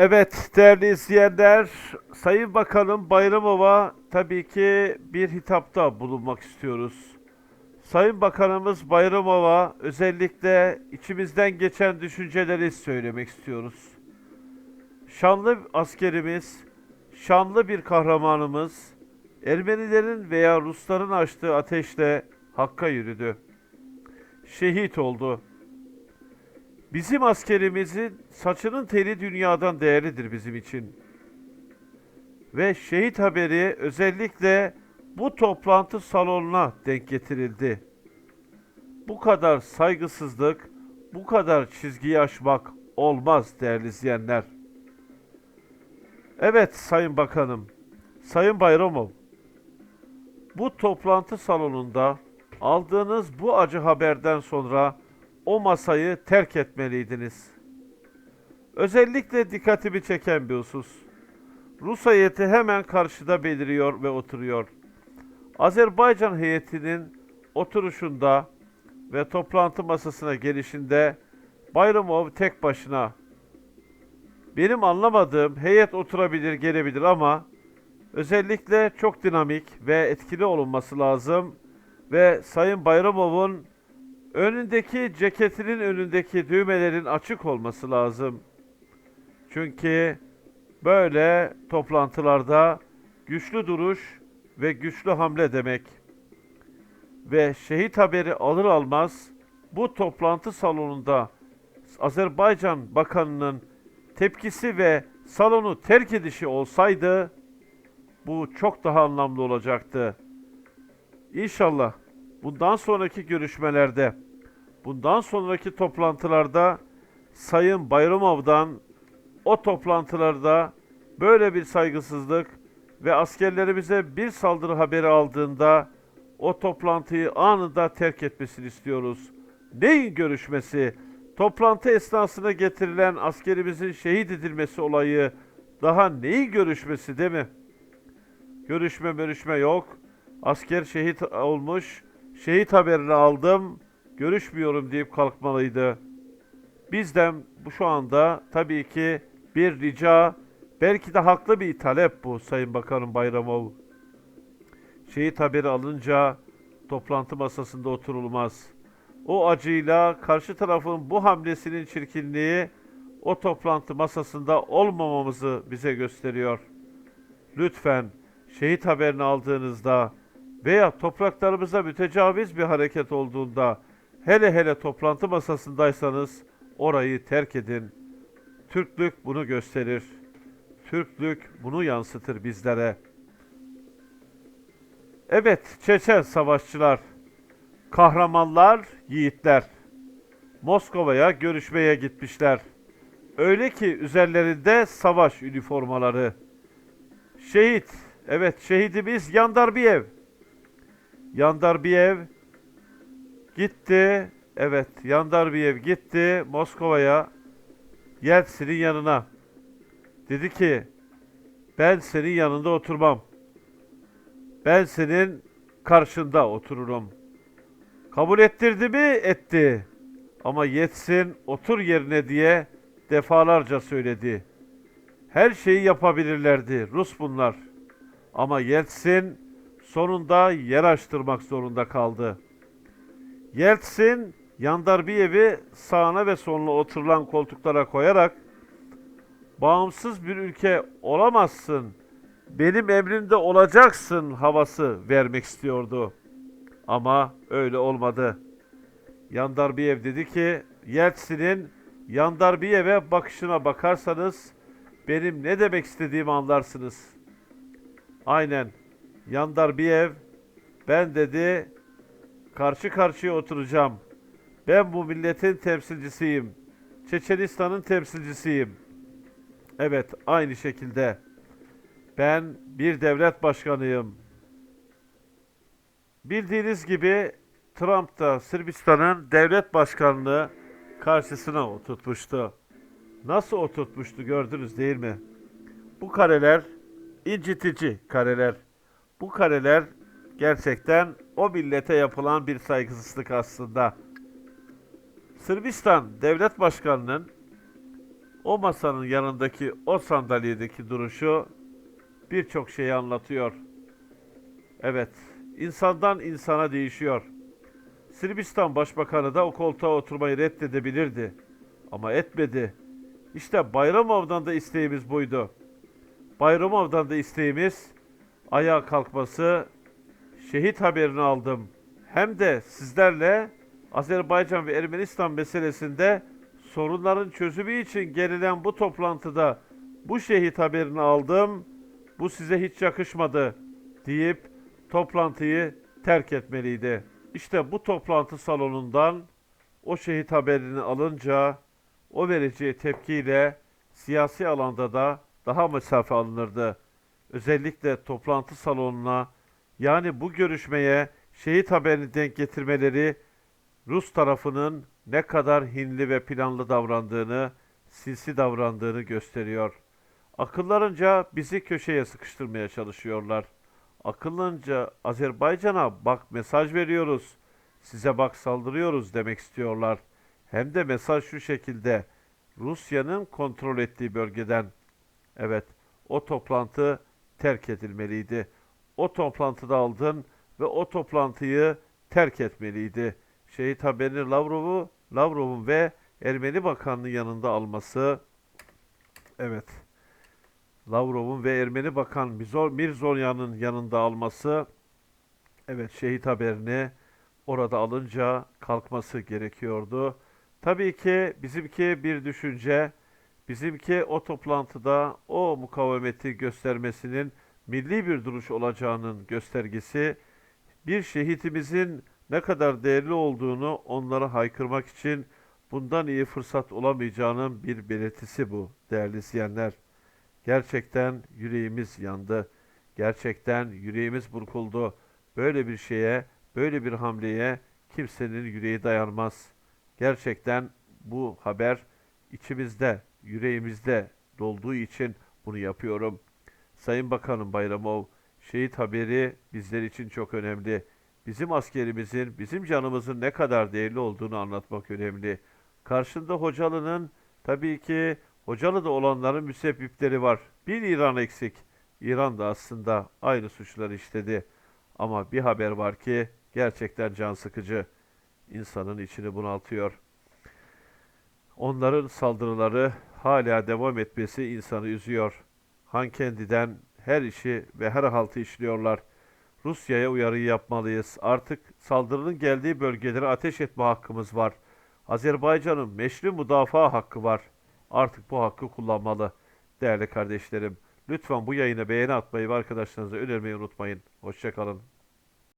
Evet değerli izleyenler, Sayın Bakanım Bayramova tabii ki bir hitapta bulunmak istiyoruz. Sayın Bakanımız Bayramova özellikle içimizden geçen düşünceleri söylemek istiyoruz. Şanlı askerimiz, şanlı bir kahramanımız, Ermenilerin veya Rusların açtığı ateşle Hakk'a yürüdü. Şehit oldu. Bizim askerimizin saçının teli dünyadan değerlidir bizim için. Ve şehit haberi özellikle bu toplantı salonuna denk getirildi. Bu kadar saygısızlık, bu kadar çizgiyi aşmak olmaz değerli izleyenler. Evet Sayın Bakanım, Sayın Bayramov, bu toplantı salonunda aldığınız bu acı haberden sonra o masayı terk etmeliydiniz. Özellikle dikkatimi çeken bir husus. Rus heyeti hemen karşıda beliriyor ve oturuyor. Azerbaycan heyetinin oturuşunda ve toplantı masasına gelişinde Bayramov tek başına. Benim anlamadığım heyet oturabilir, gelebilir ama özellikle çok dinamik ve etkili olunması lazım ve Sayın Bayramov'un önündeki ceketinin önündeki düğmelerin açık olması lazım. Çünkü böyle toplantılarda güçlü duruş ve güçlü hamle demek. Ve şehit haberi alır almaz bu toplantı salonunda Azerbaycan Bakanı'nın tepkisi ve salonu terk edişi olsaydı bu çok daha anlamlı olacaktı. İnşallah bundan sonraki görüşmelerde, bundan sonraki toplantılarda Sayın Bayramov'dan o toplantılarda böyle bir saygısızlık ve askerlerimize bir saldırı haberi aldığında o toplantıyı anında terk etmesini istiyoruz. Neyin görüşmesi? Toplantı esnasında getirilen askerimizin şehit edilmesi olayı daha neyi görüşmesi değil mi? Görüşme görüşme yok. Asker şehit olmuş. Şehit haberini aldım. Görüşmüyorum deyip kalkmalıydı. Bizden bu şu anda tabii ki bir rica, belki de haklı bir talep bu Sayın Bakanım Bayramov. Şehit haberi alınca toplantı masasında oturulmaz. O acıyla karşı tarafın bu hamlesinin çirkinliği o toplantı masasında olmamamızı bize gösteriyor. Lütfen şehit haberini aldığınızda veya topraklarımıza mütecaviz bir hareket olduğunda hele hele toplantı masasındaysanız orayı terk edin. Türklük bunu gösterir. Türklük bunu yansıtır bizlere. Evet, Çeçen savaşçılar, kahramanlar, yiğitler. Moskova'ya görüşmeye gitmişler. Öyle ki üzerlerinde savaş üniformaları. Şehit, evet şehidimiz Yandarbiyev. Yandarbiyev gitti, evet Yandarbiyev gitti Moskova'ya, Yeltsin'in yanına. Dedi ki, ben senin yanında oturmam. Ben senin karşında otururum. Kabul ettirdi mi? Etti. Ama yetsin otur yerine diye defalarca söyledi. Her şeyi yapabilirlerdi Rus bunlar. Ama Yeltsin sonunda yer açtırmak zorunda kaldı. Yeltsin Yandarbiyev'i sağına ve soluna oturulan koltuklara koyarak bağımsız bir ülke olamazsın, benim emrimde olacaksın havası vermek istiyordu. Ama öyle olmadı. Yandarbiyev dedi ki, Yeltsin'in Yandarbiyev'e bakışına bakarsanız benim ne demek istediğimi anlarsınız. Aynen. Yandarbiyev ben dedi karşı karşıya oturacağım. Ben bu milletin temsilcisiyim. Çeçenistan'ın temsilcisiyim. Evet, aynı şekilde. Ben bir devlet başkanıyım. Bildiğiniz gibi Trump da Sırbistan'ın devlet başkanlığı karşısına oturtmuştu. Nasıl oturtmuştu gördünüz değil mi? Bu kareler incitici kareler. Bu kareler gerçekten o millete yapılan bir saygısızlık aslında. Sırbistan devlet başkanının o masanın yanındaki o sandalyedeki duruşu birçok şeyi anlatıyor. Evet, insandan insana değişiyor. Sırbistan Başbakanı da o koltuğa oturmayı reddedebilirdi. Ama etmedi. İşte Bayramov'dan da isteğimiz buydu. Bayramov'dan da isteğimiz ayağa kalkması, şehit haberini aldım. Hem de sizlerle Azerbaycan ve Ermenistan meselesinde sorunların çözümü için gelinen bu toplantıda bu şehit haberini aldım. Bu size hiç yakışmadı deyip toplantıyı terk etmeliydi. İşte bu toplantı salonundan o şehit haberini alınca o vereceği tepkiyle siyasi alanda da daha mesafe alınırdı. Özellikle toplantı salonuna yani bu görüşmeye şehit haberini denk getirmeleri Rus tarafının ne kadar hinli ve planlı davrandığını, sinsi davrandığını gösteriyor. Akıllarınca bizi köşeye sıkıştırmaya çalışıyorlar. Akıllarınca Azerbaycan'a bak mesaj veriyoruz, size bak saldırıyoruz demek istiyorlar. Hem de mesaj şu şekilde, Rusya'nın kontrol ettiği bölgeden. Evet, o toplantı terk edilmeliydi. O toplantıda aldın ve o toplantıyı terk etmeliydi. Şehit haberini Lavrov'u, Lavrov'un ve Ermeni Bakanı'nın yanında alması, evet, Lavrov'un ve Ermeni Bakan Mirzonya'nın yanında alması, evet, şehit haberini orada alınca kalkması gerekiyordu. Tabii ki bizimki bir düşünce, bizimki o toplantıda o mukavemeti göstermesinin milli bir duruş olacağının göstergesi, bir şehitimizin ne kadar değerli olduğunu onlara haykırmak için bundan iyi fırsat olamayacağının bir belirtisi bu değerli izleyenler. Gerçekten yüreğimiz yandı. Gerçekten yüreğimiz burkuldu. Böyle bir şeye, böyle bir hamleye kimsenin yüreği dayanmaz. Gerçekten bu haber içimizde, yüreğimizde dolduğu için bunu yapıyorum. Sayın Bakanım Bayramov, şehit haberi bizler için çok önemli. Bizim askerimizin, bizim canımızın ne kadar değerli olduğunu anlatmak önemli. Karşında Hocalı'nın tabii ki Hocalı'da olanların müsebbipleri var. Bir İran eksik. İran da aslında aynı suçları işledi. Ama bir haber var ki gerçekten can sıkıcı. İnsanın içini bunaltıyor. Onların saldırıları hala devam etmesi insanı üzüyor. Hankendi'den her işi ve her haltı işliyorlar. Rusya'ya uyarı yapmalıyız. Artık saldırının geldiği bölgelere ateş etme hakkımız var. Azerbaycan'ın meşru müdafaa hakkı var. Artık bu hakkı kullanmalı. Değerli kardeşlerim, lütfen bu yayına beğeni atmayı ve arkadaşlarınıza önermeyi unutmayın. Hoşçakalın.